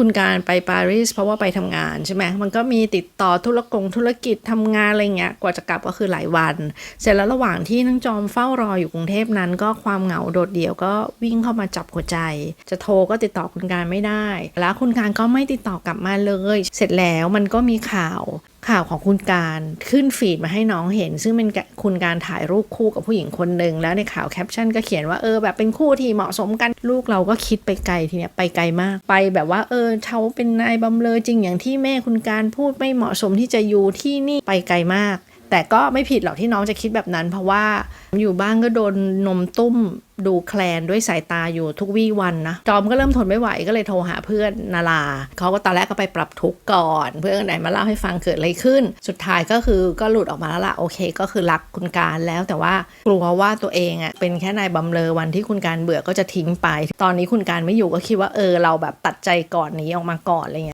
คุณการไปปารีสเพราะว่าไปทำงานใช่ไหมมันก็มีติดต่อธุรกงธุรกิจทำงานอะไรเงี้ยกว่าจะกลับก็คือหลายวัน เสร็จแล้วระหว่างที่น้องจอมเฝ้ารออยู่กรุงเทพนั้น ก็ความเหงาโดดเดี่ยวก็วิ่งเข้ามาจับหัวใจ จะโทรก็ติดต่อคุณการไม่ได้ แล้วคุณการก็ไม่ติดต่อกลับมาเลย เสร็จแล้วมันก็มีข่าว ข่าวของคุณการขึ้นฟีดมาให้น้องเห็น ซึ่งเป็นคุณการถ่ายรูปคู่กับผู้หญิงคนหนึ่งแล้วในข่าวแคปชั่นก็เขียนว่าเออแบบเป็นคู่ที่เหมาะสมกันลูกเราก็คิดไปไกลทีเนี้ยไปไกลมากไปแบบว่าเออเขาเป็นนายบำเลอจริงอย่างที่แม่คุณการพูดไม่เหมาะสมที่จะอยู่ที่นี่ไปไกลมาก แต่ก็ไม่ผิดหรอกที่น้องจะคิดแบบนั้น เพราะว่าอยู่บ้านก็โดนนมตุ้มดูแคลนด้วยสายตาอยู่ทุกวี่วันนะ จอมก็เริ่มทนไม่ไหวก็เลยโทรหาเพื่อนนาราเขาก็ตอนแรกก็ไปปรับทุกข์ก่อน เพื่อนไหนมาเล่าให้ฟังเกิดอะไรขึ้น สุดท้ายก็คือก็หลุดออกมาแล้วล่ะโอเค ก็คือรักคุณการแล้วแต่ว่ากลัวว่าตัวเองอะเป็นแค่นายบำเรอวันที่คุณการเบื่อก็จะทิ้งไป ตอนนี้คุณการไม่อยู่ก็คิดว่าเออเราแบบตัดใจก่อนหนี้ออกมาก่อนอะไรเงี้ย